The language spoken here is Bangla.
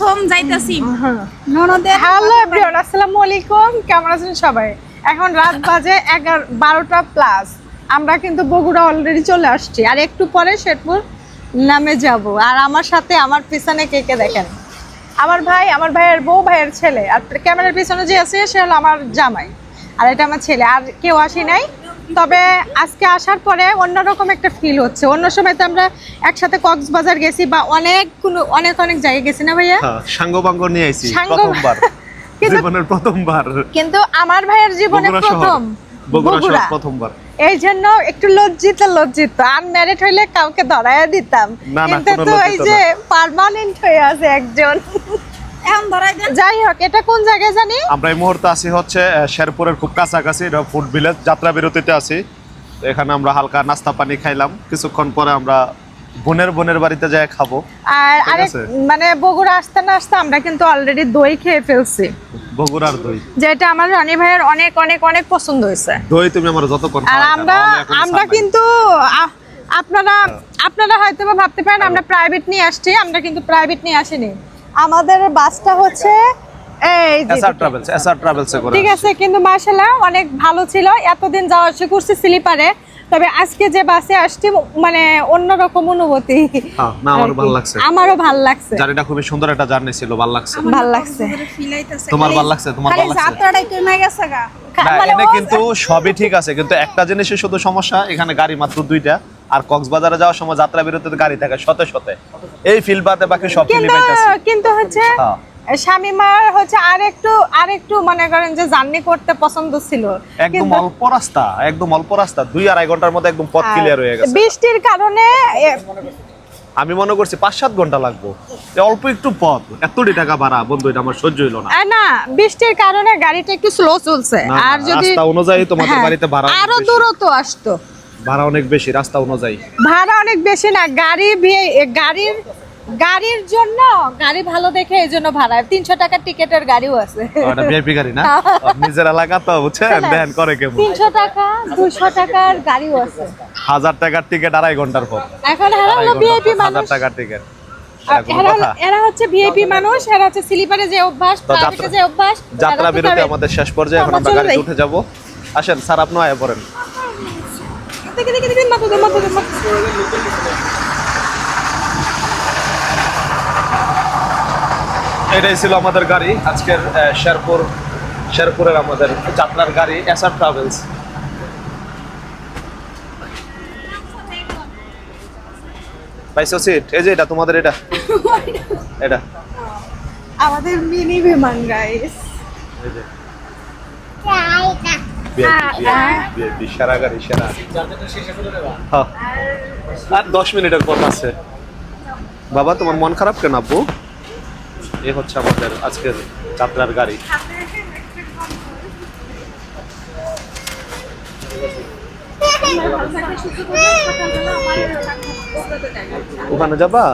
প্রথম যাইতাছি। ননদের হ্যালো এভরিওয়ান আসসালামু আলাইকুম। কেমন আছেন সবাই? এখন রাত বাজে এগারো বারোটা প্লাস আমরা কিন্তু বগুড়া অলরেডি চলে আসছি। আর একটু পরে শেরপুর নামে যাব। আর আমার সাথে আমার পিছনে কে কে দেখেন? আমার ভাই আমার ভাইয়ের বউ ভাইয়ের ছেলে। আর ক্যামেরার পিছনে যে আছে সে হলো আমার জামাই। আর এটা আমার ছেলে। আর কেউ আসি নাই? তবে আজকে আসার পরে অন্যরকম একটা ফিল হচ্ছে। অন্য সময় তো আমরা একসাথে কক্সবাজার গেছি বা অনেক কোনো অনেক অনেক জায়গায় গেছি না ভাইয়া? হ্যাঁ, সাঙ্গপাঙ্গ নিয়ে আইছি প্রথমবার। কিন্তু- জীবনের প্রথমবার। কিন্তু আমার ভাইয়ের জীবনে প্রথম বগুড়া প্রথমবার। এই জন্য একটু লজ্জিত লজ্জিত। আনম্যারিড হইলে কাউকে ধরাইয়া দিতাম। কিন্তু তো এই যে পার্মানেন্ট হয়ে আছে একজন। এখন ধরাই দেন। যাই হোক এটা কোন জায়গায় জানি? আমরা এই মুহূর্তে আছি হচ্ছে শেরপুরের খুব কাছাকাছি এটা ফুড ভিলেজ যাত্রা বিরতিতে আছি। এখানে আমরা হালকা নাস্তা পানি খাইলাম। কিছুক্ষণ পরে আমরা বোনের বোনের বাড়িতে যাই খাব। আর আছে। মানে বগুড়া আসতে না আসতে আমরা কিন্তু অলরেডি দই খেয়ে ফেলছি। বগুড়ার দই। যেটা আমার রানী ভাইয়ের অনেক অনেক অনেক পছন্দ হয়েছে। দই তুমি আমার যতক্ষণ আর আমরা আমরা কিন্তু আপনারা আপনারা হয়তো বা ভাবতে পারেন আমরা প্রাইভেট নিয়ে আসছি আমরা কিন্তু প্রাইভেট নিয়ে আসিনি। আমাদের বাসটা হচ্ছে এই এসআর ট্রাভেলস এসআর ট্রাভেলসে করে ঠিক আছে কিন্তু মার্শাল্লাহ অনেক ভালো ছিল। এতদিন যাওয়া আসা করছি স্লিপারে। তবে আজকে যে বাসে আসছি মানে অন্যরকম অনুভূতি। হ্যাঁ, না, আমারও ভালো লাগছে। আমারও ভালো লাগছে। জার্নিটা খুবই সুন্দর একটা জার্নি ছিল ভালো লাগছে। ভালো লাগছে। তোমার ভালো লাগছে তোমার ভালো লাগছে? যাত্রাটাই কমে গেছে গা। না মানে কিন্তু সবই ঠিক আছে কিন্তু একটা জিনিসের শুধু সমস্যা এখানে গাড়ি মাত্র দুইটা। আর কক্সবাজারে যাওয়ার সময় যাত্রা বিরতিতে গাড়ি থাকে শতে শতে। এই ফিল বাদে বাকি সব ফিলি কিন্তু হচ্ছে হ্যাঁ। হচ্ছে আর একটু আর একটু মনে করেন যে জার্নি করতে পছন্দ ছিল। একদম অল্প রাস্তা একদম অল্প রাস্তা দুই আড়াই ঘণ্টার মধ্যে একদম পথ ক্লিয়ার হয়ে গেছে। বৃষ্টির কারণে আমি মনে করছি পাঁচ সাত ঘণ্টা লাগবো। অল্প একটু পথ এতটি টাকা ভাড়া বন্ধু এটা আমার সহ্য হইল না। না বৃষ্টির কারণে গাড়িটা একটু স্লো চলছে। আর যদি রাস্তা অনুযায়ী তোমাদের হ্যাঁ, বাড়িতে ভাড়া আরও। দূরত্ব আসতো। ভাড়া অনেক বেশি রাস্তা অনুযায়ী ভাড়া অনেক বেশি না গাড়ি গাড়ির গাড়ির জন্য গাড়ি ভালো দেখে এই জন্য ভাড়া। তিনশো টাকার টিকেটের গাড়িও আছে। ওটা ভিআইপি গাড়ি না? নিজের এলাকা তো বুঝছেন? দেন করে কেমন? তিনশো টাকা দুশো টাকার গাড়িও আছে। হাজার টাকার টিকিট আড়াই ঘণ্টার পর। এখন এরা হলো ভিআইপি হাজার টাকার টিকিট। এরা হচ্ছে ভিআইপি মানুষ এরা হচ্ছে স্লিপারে যে অভ্যাস প্রাইভেটে যে অভ্যাস যাত্রা এরা বিরতি আমাদের শেষ পর্যায়ে এখন আমরা আমরা গাড়িতে উঠে যাব। আসেন স্যার আপনিও আয়া পড়েন। দেখি দেখি দেখি মাথা মাথা। এটাই ছিল আমাদের গাড়ি আজকের আহ, শেরপুর শেরপুরের আমাদের যাত্রার গাড়ি এসআর ট্রাভেলস পাইছো সিট এই যে এটা তোমাদের এটা? এটা। আমাদের মিনি বিমান গাইস এই যে। সেরা। আর দশ মিনিটের পর আছে বাবা তোমার মন খারাপ কেন আব্বু এ হচ্ছে আমাদের আজকের যাত্রার গাড়ি ওখানে যাবা